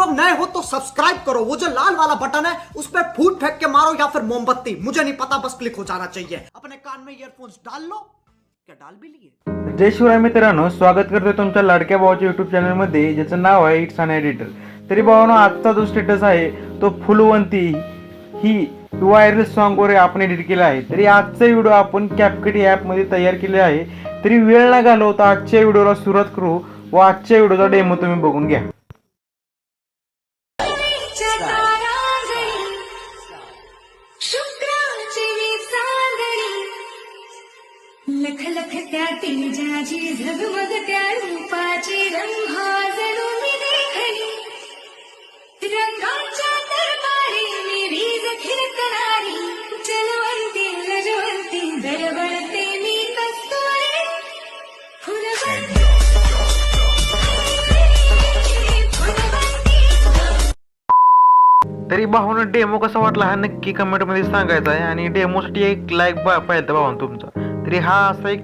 लोग नए हो तो सब्सक्राइब करो। वो जो लाल वाला बटन है, उस पर फूट फेंक के मारो या फिर मोमबत्ती। मुझे नहीं पता, बस क्लिक हो जाना चाहिए। अपने कान में ईयरफोन्स डाल लो। क्या डाल भी लिए? जय शिवराय मित्रांनो, स्वागत करतोय तुमच्या लाडक्या भावाच्या युट्यूब चॅनलमध्ये ज्याचं नाव आहे इट्स अन एडिटर तरी भावानो, आजचा जो स्टेटस आहे तो फुलवंती ही व्हायरल सॉन्गवर आपण एडिट केला आहे. तरी आजचा व्हिडिओ आपण कॅपकट ॲपमध्ये तयार केले आहे. तरी वेळ न घालवता आजच्या व्हिडिओला सुरुवात करू व आजच्या व्हिडिओचा डेमो तुम्ही बघून घ्या. लख त्या तेजाची झगमग त्या रूपाची रंगा जणू मी देखली रंगांच्या दरबारी मी वीज फिरकणारी चलवंती लजवंती दरवळते मी कस्तुरी फुलवंती तरी भावानं डेमो कसा वाटला हा नक्की कमेंटमध्ये सांगायचा आहे. आणि डेमोसाठी एक लाईक बा पाहिजे भाऊन तुमचा. तरी हा असा एक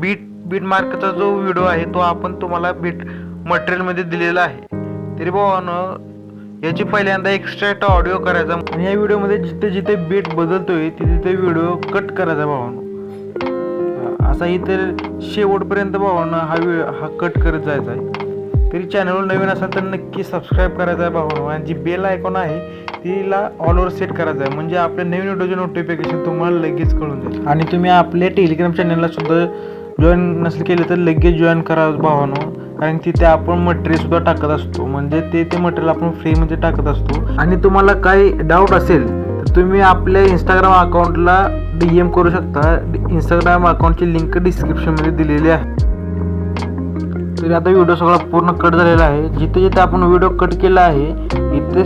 बीट बीट मार्कचा जो व्हिडिओ आहे तो आपण तुम्हाला बीट मटेरियलमध्ये दिलेला आहे. तरी भावानं याची पहिल्यांदा एक्स्ट्रॅक्ट ऑडिओ करायचा. आणि या व्हिडिओमध्ये जिथे जिथे बीट बदलतोय तिथे तिथे व्हिडिओ कट करायचा भावानं. असा इतर शेवटपर्यंत भावानं हा व्हिडिओ हा कट करत जायचा आहे. तरी चॅनलवर नवीन असाल तर नक्की सबस्क्राईब करायचा आहे भावानो. आणि जी बेल आयकॉन आहे तिला ऑलवर सेट करायचं आहे. म्हणजे आपल्या नवीन व्हिडिओचे नोटिफिकेशन तुम्हाला लगेच कळून जाईल. आणि तुम्ही आपल्या टेलिग्राम चॅनलला सुद्धा जॉईन नसेल केले तर लगेच जॉईन करा भावानो. कारण तिथे आपण मटेरियल सुद्धा टाकत असतो. म्हणजे ते ते मटेरियल आपण फ्रीमध्ये टाकत असतो. आणि तुम्हाला काही डाऊट असेल तर तुम्ही आपल्या इंस्टाग्राम अकाउंटला डी एम करू शकता. इंस्टाग्राम अकाउंटची लिंक डिस्क्रिप्शनमध्ये दिलेली आहे. तरी आता व्हिडिओ सगळा पूर्ण कट झालेला आहे. जिथे जिथे आपण व्हिडिओ कट केला आहे इथे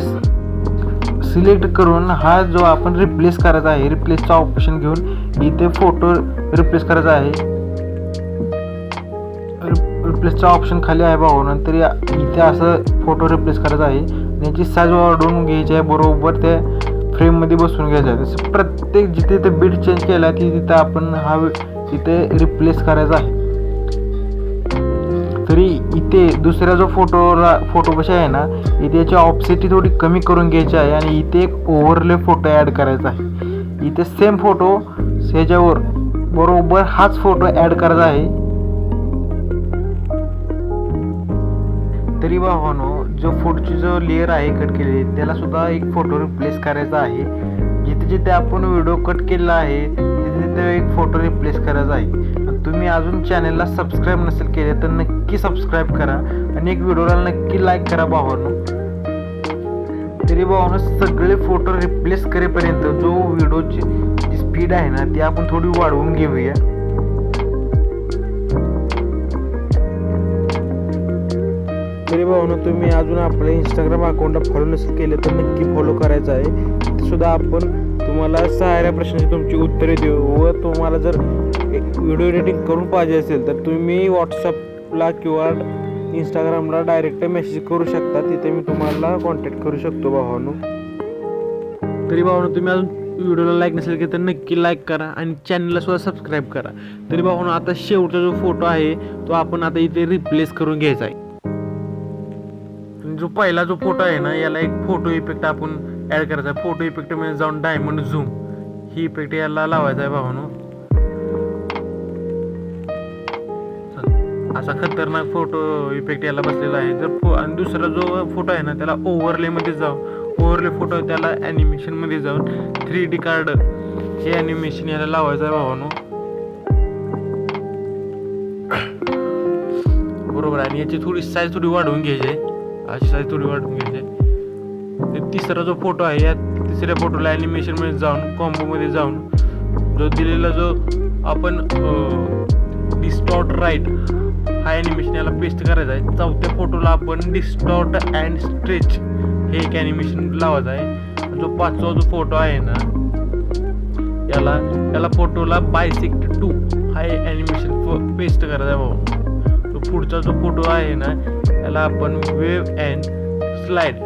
सिलेक्ट करून हा जो आपण रिप्लेस करायचा आहे रिप्लेसचा ऑप्शन घेऊन इथे फोटो रिप्लेस करायचा आहे. रिप्लेसचा ऑप्शन खाली आहे भाऊ. तरी इथे असं फोटो रिप्लेस करायचा आहे. त्यांची याची साईज वाढवून घ्यायची आहे बरोबर त्या फ्रेममध्ये बसून घ्यायचं आहे. तसं प्रत्येक जिथे ते बीट चेंज केला की तिथं आपण हा तिथे रिप्लेस करायचा आहे. तरी इथे दुसऱ्या जो फोटोला फोटो कशा आहे ना इथे याची ऑप्सिटी थोडी कमी करून घ्यायची आहे आणि इथे एक ओव्हरले फोटो ॲड करायचा आहे. इथे सेम फोटो ह्याच्यावर बरोबर हाच फोटो ॲड करायचा आहे. तरी भावानो हो जो फोटोची जो लेअर आहे कट केलेली त्याला सुद्धा एक फोटो रिप्लेस करायचा आहे. जिथे जिथे आपण व्हिडिओ कट केला आहे तिथे तिथे एक फोटो रिप्लेस करायचा आहे. तुम्ही अजून चॅनलला सबस्क्राईब नसेल केले तर नक्की सबस्क्राईब करा. आणि एक व्हिडिओला नक्की लाईक करा भावानो हो तरी भावानो हो सगळे फोटो रिप्लेस करेपर्यंत जो व्हिडिओची जी स्पीड आहे ना ती आपण थोडी वाढवून घेऊया. भावानो तुम्ही अजून आपल्या इंस्टाग्राम अकाउंटला फॉलो नसेल केले तर नक्की फॉलो करायचं आहे. ते सुद्धा आपण तुम्हाला साऱ्या प्रश्नाची तुमची उत्तरे देऊ व तुम्हाला जर व्हिडिओ एडिटिंग करून पाहिजे असेल तर तुम्ही व्हॉट्सअपला किंवा इंस्टाग्रामला डायरेक्ट मेसेज करू शकता. तिथे मी तुम्हाला कॉन्टॅक्ट करू शकतो भावानो तरी भावानो तुम्ही अजून व्हिडिओला लाईक नसेल की तर नक्की लाईक करा आणि चॅनलला सुद्धा सबस्क्राईब करा. तरी भावानो आता शेवटचा जो फोटो आहे तो आपण आता इथे रिप्लेस करून घ्यायचा आहे. जो पहिला जो फोटो आहे ना याला एक फोटो इफेक्ट आपण ऍड करायचा. आहे फोटो इफेक्ट म्हणजे जाऊन डायमंड झूम ही इफेक्ट याला लावायचा आहे भावानो. असा खतरनाक फोटो इफेक्ट याला बसलेला आहे. जर फो आणि दुसरा जो फोटो आहे ना त्याला ओव्हरले मध्ये जाऊन ओव्हरले फोटो त्याला ॲनिमेशनमध्ये जाऊन थ्री डी कार्ड हे ॲनिमेशन याला लावायचं आहे भावानो. बरोबर आणि याची थोडी साईज थोडी वाढवून घ्यायची आहे. अशी साईज थोडी वाढवून घ्यायची आहे तिसरा जो फोटो आहे या तिसऱ्या फोटोला ॲनिमेशनमध्ये जाऊन कॉम्बोमध्ये जाऊन जो दिलेला जो आपण डिस्टॉर्ट राईट हा ॲनिमेशन याला पेस्ट करायचा आहे. चौथ्या फोटोला आपण डिस्टॉर्ट अँड स्ट्रेच हे एक ॲनिमेशन लावायचं आहे. जो पाचवा जो फोटो आहे ना याला याला फोटोला बायसेक्ट टू हा ॲनिमेशन पेस्ट करायचा आहे भाऊ. पुढचा जो फोटो आहे ना याला आपण वेव अँड स्लाइड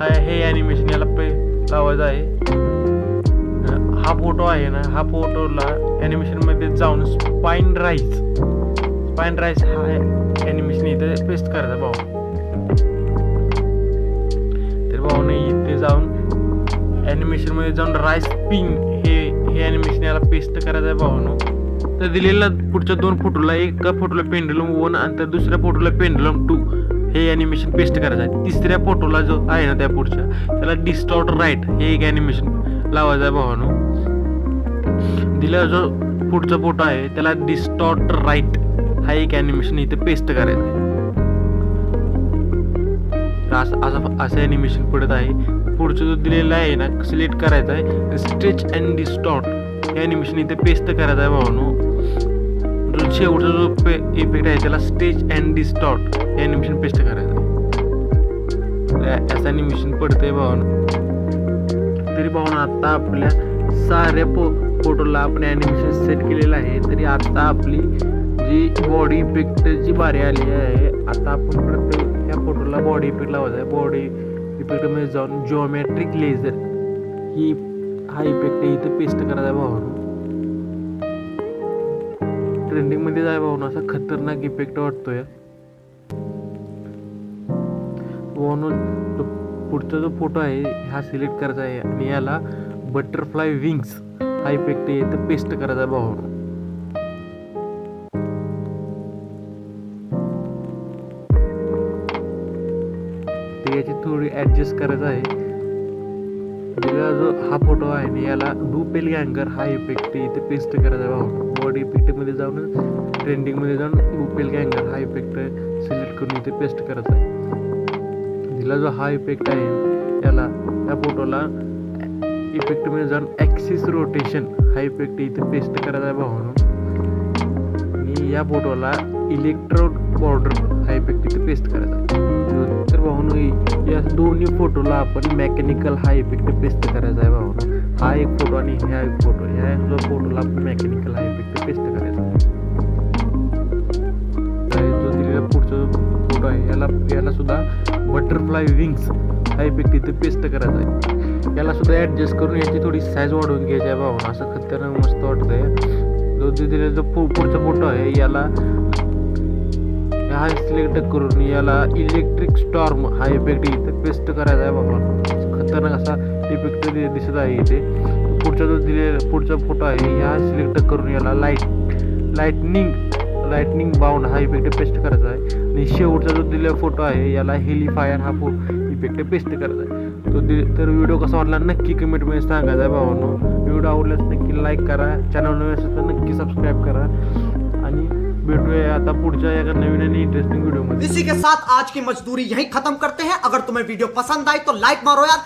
हा हे ॲनिमेशन याला पे लावायचं आहे. हा फोटो आहे ना हा फोटोला ॲनिमेशनमध्ये जाऊन स्पाइन राईस स्पाइन राईस हा ॲनिमेशन इथे पेस्ट करायचा भाऊ. तर भाऊने इथे जाऊन ॲनिमेशनमध्ये जाऊन राईस पिंग हे हे ॲनिमेशन याला पेस्ट करायचं आहे भाऊनं. तर दिलेला पुढच्या दोन फोटोला एका फोटोला पेंडलम वन आणि त्या दुसऱ्या फोटोला पेंडलम टू हे ॲनिमेशन पेस्ट करायचं आहे. तिसऱ्या फोटोला जो आहे ना त्या पुढच्या त्याला डिस्टॉर्ट राईट हे एक ॲनिमेशन लावायचं आहे भावानो. दिलेला जो पुढचा फोटो आहे त्याला डिस्टॉर्ट राईट हा एक ॲनिमेशन इथे पेस्ट करायचं आहे. तर असं असं असं ॲनिमेशन पडत आहे. पुढचं जो दिलेला आहे ना सिलेक्ट करायचा आहे. स्ट्रेच अँड डिस्टॉर्ट हे ॲनिमेशन इथे पेस्ट करायचं आहे भावानो. जो शेवटचा जो पे इफेक्ट आहे त्याला स्टेज अँड डिस्टॉट हे ॲनिमेशन पेस्ट करायचं. आहे असं ॲनिमेशन पडतंय भावानो. तरी भावना आत्ता आपल्या साऱ्या फो फोटोला आपण ॲनिमेशन सेट केलेलं आहे तरी आत्ता आपली जी बॉडी इफेक्टची बारी आली आहे आता आपण प्रत्येक ह्या फोटोला बॉडी इफेक्ट लावायचा आहे. बॉडी इफेक्टमध्ये म्हणजे जाऊन जिओमॅट्रिक लेझर ही हा इफेक्ट इथं पेस्ट करायचा आहे भावानो. ट्रेंडिंगमध्ये जाय भावना असा खतरनाक इफेक्ट वाटतोय. भावानो पुढचा जो फोटो आहे हा सिलेक्ट करायचा आहे आणि याला बटरफ्लाय विंग्स हा इफेक्ट आहे तर पेस्ट करायचा आहे ते याची थोडी ॲडजस्ट करायचं आहे. दिलेला जो हा फोटो आहे ना याला डुपेल गँगर हा इफेक्ट इथे पेस्ट करायचा भाऊ. बॉडी इफेक्टमध्ये जाऊन ट्रेंडिंगमध्ये जाऊन डुपेल गँगर हा इफेक्ट सिलेक्ट करून इथे पेस्ट करायचा आहे. जो हा इफेक्ट आहे याला त्या फोटोला इफेक्टमध्ये जाऊन ॲक्सिस रोटेशन हा इफेक्ट इथे पेस्ट करायचा आहे भावानो आणि या फोटोला इलेक्ट्रोड बॉर्डर हा इफेक्ट इथे पेस्ट करायचा आहे. भाऊनो या दोन्ही फोटोला आपण मेकॅनिकल हा इफेक्ट पेस्ट करायचा आहे भाऊनो हा एक फोटो आणि ह्या एक फोटो ह्या जो फोटोला आपण मेकॅनिकल हा इफेक्ट पेस्ट करायचा आहे. जो दिलेला पुढचा फोटो आहे याला याला सुद्धा बटरफ्लाय विंग्स हा इफेक्ट इथे पेस्ट करायचा आहे. याला सुद्धा ॲडजस्ट करून याची थोडी साईज वाढवून घ्यायची आहे भावना असं खतरनाक मस्त वाटतंय. जो दिलेला जो पुढचा फोटो आहे याला हा सिलेक्ट करून याला इलेक्ट्रिक स्टॉर्म हा इफेक्ट इथे पेस्ट करायचा आहे बाबा खतरनाक असा इफेक्ट दिसत आहे इथे. पुढचा जो दिले पुढचा फोटो आहे या सिलेक्ट करून याला लाइट लाईटनिंग लाईटनिंग बाउंड हा इफेक्ट पेस्ट करायचा आहे. आणि शेवटचा जो दिलेला फोटो आहे याला हेलिफायर हा फो इफेक्ट पेस्ट करायचा आहे. तो दि तर व्हिडिओ कसा वाटला नक्की कमेंटमध्ये सांगायचा आहे भावानो. व्हिडिओ आवडल्यास नक्की लाईक करा. चॅनल नवीन असेल तर नक्की सबस्क्राईब करा. आणि भेटूया आता पुढच्या एका नवीन आणि इंटरेस्टिंग व्हिडिओमध्ये इसी के साथ आज की मजदूरी यही खत्म करते हैं। अगर तुम्हें वीडियो पसंद आई तो लाइक मारो यार।